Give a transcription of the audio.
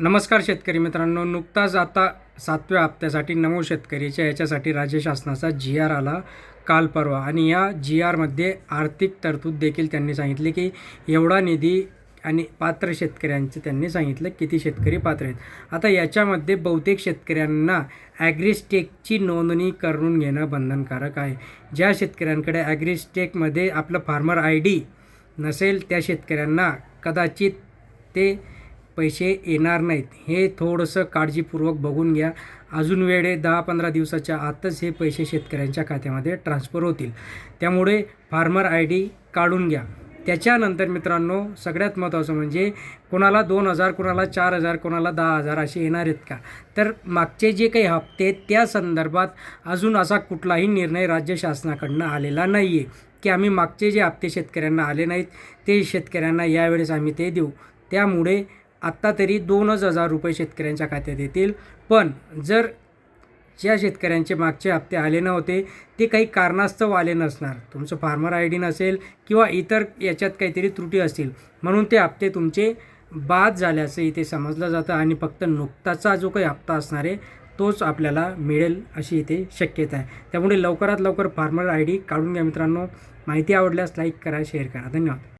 नमस्कार शेतकरी मित्रांनो नुकताच आता सातव्या हप्त्यासाठी नमो शेतकरीच्या याच्यासाठी राज्य शासनाचा जी आर आला. काल परवा. आणि या जी आरमध्ये आर्थिक तरतूद देखील त्यांनी सांगितले की एवढा निधी आणि पात्र शेतकऱ्यांचे त्यांनी सांगितलं किती शेतकरी पात्र आहेत. आता याच्यामध्ये बहुतेक शेतकऱ्यांना ॲग्रिस्टेकची नोंदणी करून घेणं बंधनकारक आहे. ज्या शेतकऱ्यांकडे ॲग्रिस्टेकमध्ये आपलं फार्मर आय डी नसेल त्या शेतकऱ्यांना कदाचित ते पैसे येणार नाहीत. हे थोडंसं काळजीपूर्वक बघून घ्या. अजून वेळ आहे दहा पंधरा दिवसाच्या आतच हे पैसे शेतकऱ्यांच्या खात्यामध्ये ट्रान्स्फर होतील. त्यामुळे फार्मर आय डी काढून घ्या. त्याच्यानंतर मित्रांनो सगळ्यात महत्त्वाचं म्हणजे कोणाला दोन हजार कोणाला चार हजार कोणाला दहा हजार असे येणार आहेत का? तर मागचे जे काही हप्ते आहेत त्या संदर्भात अजून असा कुठलाही निर्णय राज्य शासनाकडनं आलेला नाही आहे की आम्ही मागचे जे हप्ते शेतकऱ्यांना आले नाहीत ते शेतकऱ्यांना यावेळेस आम्ही ते देऊ. त्यामुळे आत्ता तरी दोनच हजार रुपये शेतकऱ्यांच्या खात्यात येतील. पण जर ज्या शेतकऱ्यांचे मागचे हप्ते आले नव्हते ते काही कारणास्तव आले नसणार. तुमचं फार्मर आय डी नसेल किंवा इतर याच्यात काहीतरी त्रुटी असतील. म्हणून ते हप्ते तुमचे बाद झाल्याचं इथे समजलं जातं आणि फक्त नुकताचा जो काही हप्ता असणार आहे तोच आपल्याला मिळेल अशी इथे शक्यता आहे. त्यामुळे लवकरात लवकर फार्मर आय डी काढून घ्या मित्रांनो. माहिती आवडल्यास लाईक करा शेअर करा. धन्यवाद.